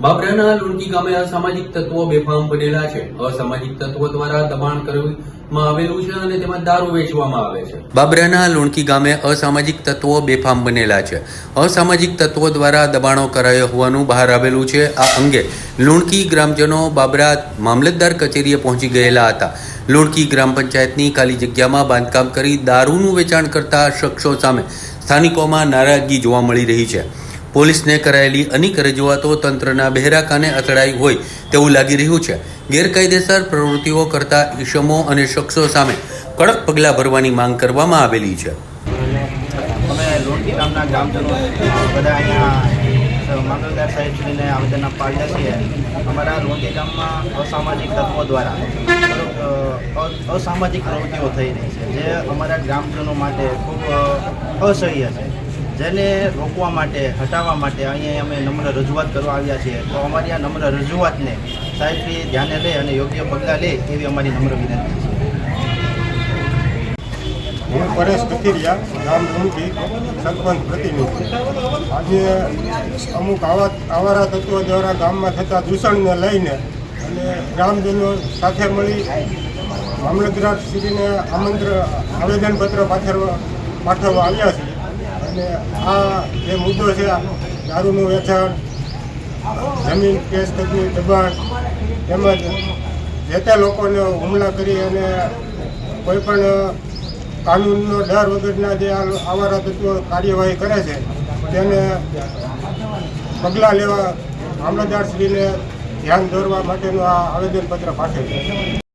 બાબરાના લુણકી ગામે અસામાજિક તત્વો બેફામ બનેલા છે. અસામાજિક તત્વો દ્વારા દબાણ કરવામાં આવેલું છે અને તેમાં દારૂ વેચવામાં આવે છે. બાબરાના લુણકી ગામે અસામાજિક તત્વો બેફામ બનેલા છે. અસામાજિક તત્વો દ્વારા દબાણો કરાયો હોવાનું બહાર આવેલું છે. આ અંગે લુણકી ગ્રામજનો બાબરા મામલતદાર કચેરીએ પહોંચી ગયેલા હતા. લુણકી ગ્રામ પંચાયતની ખાલી જગ્યામાં બાંધકામ કરી દારૂનું વેચાણ કરતા શખ્સો સામે સ્થાનિકોમાં નારાજગી જોવા મળી રહી છે. પોલીસને કરાયેલી અનેક રજૂઆતો તંત્રના બહેરા કાને અથડાઈ હોય તેવું લાગી રહ્યું છે. ગેરકાયદેસર પ્રવૃત્તિઓ કરતા ઈસમો અને શખ્સો સામે કડક પગલાં ભરવાની માંગ કરવામાં આવેલી છે. અમે લોણકી ગામના ગ્રામજનો બધા અહીંયા મામલતદાર સાહેબશ્રીને આવેદન આપવા અમારા ગામમાં અસામાજિક તત્વો દ્વારા અસામાજિક પ્રવૃત્તિઓ થઈ રહી છે, જે અમારા ગ્રામજનો માટે ખૂબ અસહ્ય છે. જેને રોકવા માટે, હટાવવા માટે અહીંયા અમે નમ્ર રજૂઆત કરવા આવ્યા છીએ. તો અમારી આ નમ્ર રજૂઆતને સાહેબશ્રી ધ્યાને લે અને યોગ્ય પગલાં લે એવી અમારી નમ્ર વિનંતી છે. હું પરેશ કથિરિયા, ગામ લુણકી સરપંચ પ્રતિનિધિ. આજે અમુક આવા આવારા તત્વો દ્વારા ગામમાં થતા દૂષણને લઈને અને ગ્રામજનો સાથે મળી મામલતદારશ્રીને આમંત્રણ આવેદનપત્ર પાછળ પાઠવવા આવ્યા છે. અને આ જે મુદ્દો છે દારૂનું વેચાણ, જમીન, કેસ તકની દબાણ તેમજ જે તે લોકોને હુમલા કરી અને કોઈ પણ કાનૂનનો ડર વગરના જે આવારા તત્વો કાર્યવાહી કરે છે, તેને પગલાં લેવા મામલતદારશ્રીને ધ્યાન દોરવા માટેનું આ આવેદનપત્ર પાઠવ્યું